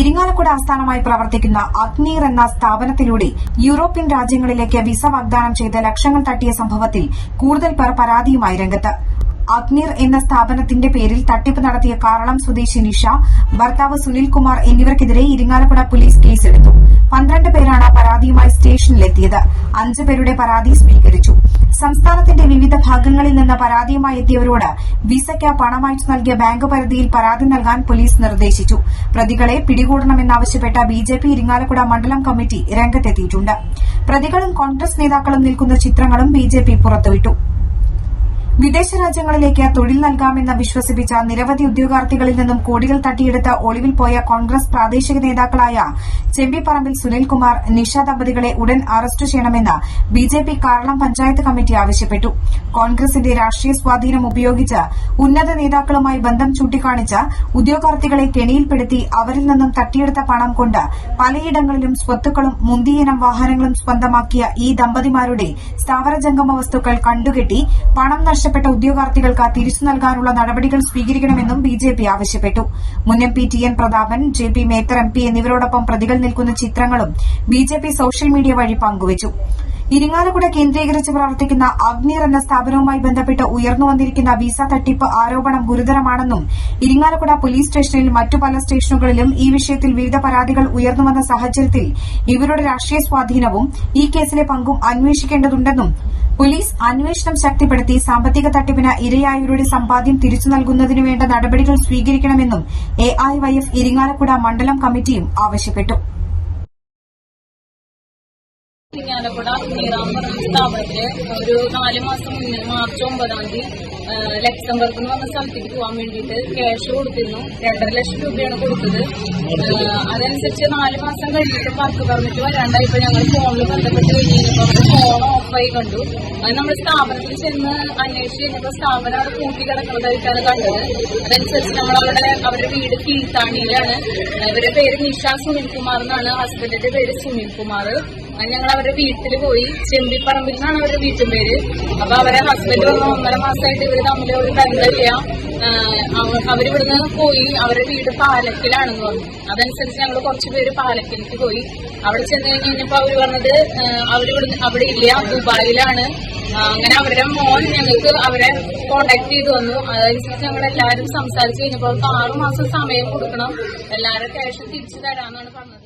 ഇരിങ്ങാലക്കുട ആസ്ഥാനമായി പ്രവർത്തിക്കുന്ന അഗ്നീർ എന്ന സ്ഥാപനത്തിലൂടെ യൂറോപ്യൻ രാജ്യങ്ങളിലേക്ക് വിസ വാഗ്ദാനം ചെയ്ത് ലക്ഷങ്ങൾ തട്ടിയ സംഭവത്തിൽ കൂടുതൽ പേർ പരാതിയുമായി രംഗത്ത്. അഗ്നീർ എന്ന സ്ഥാപനത്തിന്റെ പേരിൽ തട്ടിപ്പ് നടത്തിയ കാറളം സ്വദേശി നിഷ ഭർത്താവ് സുനിൽകുമാർ എന്നിവർക്കെതിരെ ഇരിങ്ങാലക്കുട പോലീസ് കേസെടുത്തു. പന്ത്രണ്ട് പേരാണ് പരാതിയുമായി സ്റ്റേഷനിലെത്തിയത്. അഞ്ച് പേരുടെ പരാതി സ്വീകരിച്ചു. സംസ്ഥാനത്തിന്റെ വിവിധ ഭാഗങ്ങളിൽ നിന്ന് പരാതിയുമായി എത്തിയവരോട് വിസയ്ക്ക് പണമയച്ചു നൽകിയ ബാങ്ക് പരിധിയിൽ പരാതി നൽകാൻ പോലീസ് നിർദ്ദേശിച്ചു. പ്രതികളെ പിടികൂടണമെന്നാവശ്യപ്പെട്ട ബിജെപി ഇരിങ്ങാലക്കുട മണ്ഡലം കമ്മിറ്റി രംഗത്തെത്തിയിട്ടുണ്ട്. പ്രതികളും കോൺഗ്രസ് നേതാക്കളും നിൽക്കുന്ന ചിത്രങ്ങളും ബിജെപി പുറത്തുവിട്ടു. വിദേശ രാജ്യങ്ങളിലേക്ക് തൊഴിൽ നൽകാമെന്ന് വിശ്വസിപ്പിച്ച നിരവധി ഉദ്യോഗാർത്ഥികളിൽ നിന്നും കോടികൾ തട്ടിയെടുത്ത് ഒളിവിൽ പോയ കോൺഗ്രസ് പ്രാദേശിക നേതാക്കളായ ചെമ്പിപ്പറമ്പിൽ സുനിൽകുമാർ നിഷ ദമ്പതികളെ ഉടൻ അറസ്റ്റ് ചെയ്യണമെന്ന് ബിജെപി കാരളം പഞ്ചായത്ത് കമ്മിറ്റി ആവശ്യപ്പെട്ടു. കോൺഗ്രസിന്റെ രാഷ്ട്രീയ സ്വാധീനം ഉപയോഗിച്ച് ഉന്നത നേതാക്കളുമായി ബന്ധം ചൂണ്ടിക്കാണിച്ച് ഉദ്യോഗാർത്ഥികളെ കെണിയിൽപ്പെടുത്തി അവരിൽ നിന്നും തട്ടിയെടുത്ത പണം കൊണ്ട് പലയിടങ്ങളിലും സ്വത്തുക്കളും മുന്തിയിനം വാഹനങ്ങളും സ്വന്തമാക്കിയ ഈ ദമ്പതിമാരുടെ സ്ഥാവരജംഗമ വസ്തുക്കൾ കണ്ടുകെട്ടി പണം നഷ്ടപ്പെട്ട ഉദ്യോഗാർത്ഥികൾക്ക് തിരിച്ചു നൽകാനുള്ള നടപടികൾ സ്വീകരിക്കണമെന്നും ബിജെപി ആവശ്യപ്പെട്ടു. മുൻ M P T N Prathapan J P Mather M P എന്നിവരോടൊപ്പം പ്രതികൾ നിൽക്കുന്ന ചിത്രങ്ങളും ബിജെപി സോഷ്യൽ മീഡിയ വഴി പങ്കുവച്ചു. ഇരിങ്ങാലക്കുട കേന്ദ്രീകരിച്ച് പ്രവർത്തിക്കുന്ന അഗ്നീർ എന്ന സ്ഥാപനവുമായി ബന്ധപ്പെട്ട് ഉയർന്നുവന്നിരിക്കുന്ന വിസ തട്ടിപ്പ് ആരോപണം ഗുരുതരമാണെന്നും ഇരിങ്ങാലക്കുട പോലീസ് സ്റ്റേഷനിൽ മറ്റു പല സ്റ്റേഷനുകളിലും ഈ വിഷയത്തിൽ വിവിധ പരാതികൾ ഉയർന്നുവന്ന സാഹചര്യത്തിൽ ഇവരുടെ രാഷ്ട്രീയ സ്വാധീനവും ഈ കേസിലെ പങ്കും അന്വേഷിക്കേണ്ടതുണ്ടെന്നും പോലീസ് അന്വേഷണം ശക്തിപ്പെടുത്തി സാമ്പത്തിക തട്ടിപ്പിന് ഇരയായവരുടെ സമ്പാദ്യം തിരിച്ചു നൽകുന്നതിനു വേണ്ട നടപടികൾ സ്വീകരിക്കണമെന്നും എഐവൈഎഫ് ഇരിങ്ങാലക്കുട മണ്ഡലം കമ്മിറ്റിയും ആവശ്യപ്പെട്ടു ഇരിങ്ങാലക്കുട നീറാമ്പറ സ്ഥാപനത്തിൽ ഒരു നാല് മാസം മുന്നേ മാർച്ച് ഒമ്പതാം തീയതി ലക്സംബർഗ് എന്ന് പറഞ്ഞ സ്ഥലത്തേക്ക് പോകാൻ വേണ്ടിയിട്ട് ക്യാഷ് കൊടുത്തിരുന്നു. രണ്ടര ലക്ഷം രൂപയാണ് കൊടുത്തത്. അതനുസരിച്ച് നാല് മാസം കഴിഞ്ഞിട്ട് വർക്ക് പെർമിറ്റ് വരാണ്ടായപ്പോ ഞങ്ങൾ ഫോണിൽ ബന്ധപ്പെട്ട് കഴിഞ്ഞപ്പോൾ ഫോൺ ഫോൺ ഓഫായി കണ്ടു. അത് നമ്മൾ സ്ഥാപനത്തിൽ ചെന്ന് അന്വേഷിച്ച് കഴിഞ്ഞപ്പോൾ സ്ഥാപനം അവിടെ കൂട്ടി കിടക്കുന്നതായിട്ടാണ് കണ്ടത്. അതനുസരിച്ച് നമ്മൾ അവിടെ അവരുടെ വീട് കീഴ്ത്താണിയിലാണ്. ഇവരുടെ പേര് നിഷ സുനിൽകുമാർ എന്നാണ്. ഹസ്ബൻഡിന്റെ പേര് സുനിൽ കുമാർ ഞങ്ങൾ അവരുടെ വീട്ടിൽ പോയി ചെമ്പിപ്പറമ്പിൽ നിന്നാണ് അവരുടെ വീട്ടിൻ പേര്. അപ്പൊ അവരെ ഹസ്ബൻഡ് വന്ന ഒന്നര മാസമായിട്ട് ഇവർ തമ്മിൽ ഒരു ബന്ധമില്ല. അവരിവിടുന്ന് പോയി അവരുടെ വീട് പാലക്കിലാണെന്ന് പറഞ്ഞു. അതനുസരിച്ച് ഞങ്ങൾ കുറച്ച് പേര് പാലക്കിലേക്ക് പോയി. അവിടെ ചെന്ന് കഴിഞ്ഞ് കഴിഞ്ഞപ്പോ അവർ പറഞ്ഞത് അവരിവിടുന്ന് അവിടെ ഇല്ല. ദുബായിലാണ്. അങ്ങനെ അവരുടെ മോൻ ഞങ്ങൾക്ക് അവരെ കോണ്ടാക്ട് ചെയ്തു വന്നു. അതനുസരിച്ച് ഞങ്ങൾ എല്ലാവരും സംസാരിച്ചു കഴിഞ്ഞപ്പോൾ അവർക്ക് ആറു മാസം സമയം കൊടുക്കണം. എല്ലാവരും ക്യാഷ് തിരിച്ചു തരാമെന്നാണ് പറഞ്ഞത്.